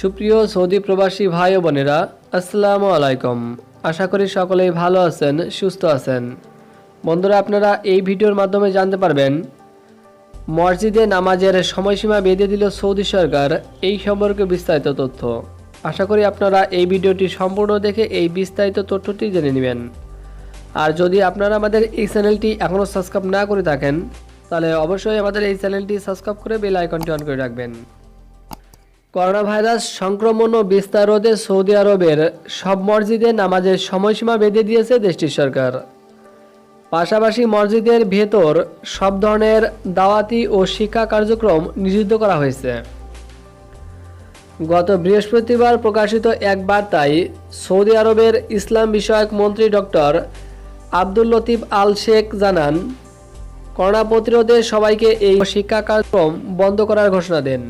সুপ্রিয় সৌদি প্রবাসী ভাই ও বোনেরা, আসসালামু আলাইকুম। আশা করি সকলেই ভালো আছেন, সুস্থ আছেন। বন্ধুরা, আপনারা এই ভিডিওর মাধ্যমে জানতে পারবেন, মসজিদে নামাজের সময়সীমা বেঁধে দিল সৌদি সরকার, এই সম্পর্কে বিস্তারিত তথ্য। আশা করি আপনারা এই ভিডিওটি সম্পূর্ণ দেখে এই বিস্তারিত তথ্যটি জেনে নেবেন। আর যদি আপনারা আমাদের এই চ্যানেলটি এখনও সাবস্ক্রাইব না করে থাকেন, তাহলে অবশ্যই আমাদের এই চ্যানেলটি সাবস্ক্রাইব করে বেল আইকনটি অন করে রাখবেন। করোনা ভাইরাস সংক্রমণ ও বিস্তার রোধে সৌদি আরবের সব মসজিদে নামাজের সময়সীমা বেঁধে দিয়েছে দেশটির সরকার। পাশাপাশি মসজিদের ভেতর সব ধরনের দাওয়াতি ও শিক্ষা কার্যক্রম নিষিদ্ধ করা হয়েছে। গত বৃহস্পতিবার প্রকাশিত এক বার্তায় সৌদি আরবের ইসলাম বিষয়ক মন্ত্রী doctor Abdul Latif Al Sheikh জানান, করোনা প্রতিরোধে সবাইকে এই শিক্ষা কার্যক্রম বন্ধ করার ঘোষণা দেন।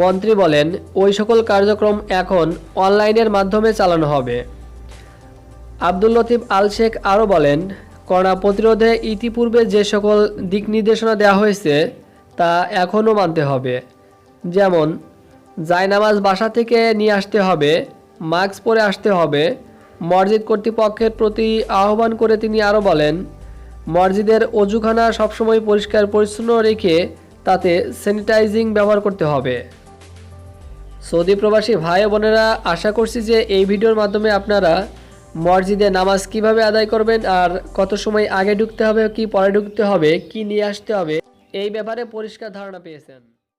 মন্ত্রী বলেন, ওই সকল কার্যক্রম এখন অনলাইনের মাধ্যমে চালানো হবে। আব্দুল লতিফ আল শেখ আরও বলেন, করোনা প্রতিরোধে ইতিপূর্বে যে সকল দিক নির্দেশনা দেওয়া হয়েছে, তা এখনও মানতে হবে। যেমন, জায়নামাজ বাসা থেকে নিয়ে আসতে হবে, মাস্ক পরে আসতে হবে, মসজিদ কর্তৃপক্ষের প্রতি আহ্বান করে তিনি আরও বলেন, মসজিদের অজুখানা সবসময় পরিষ্কার পরিচ্ছন্ন রেখে তাতে স্যানিটাইজিং ব্যবহার করতে হবে। সৌদি প্রবাসী ভাই বোনেরা, আশা করছি যে এই ভিডিওর মাধ্যমে আপনারা মসজিদে নামাজ কীভাবে আদায় করবেন আর কত সময় আগে ঢুকতে হবে, কি পরে ঢুকতে হবে, কি নিয়ে আসতে হবে, এই ব্যাপারে পরিষ্কার ধারণা পেয়েছেন।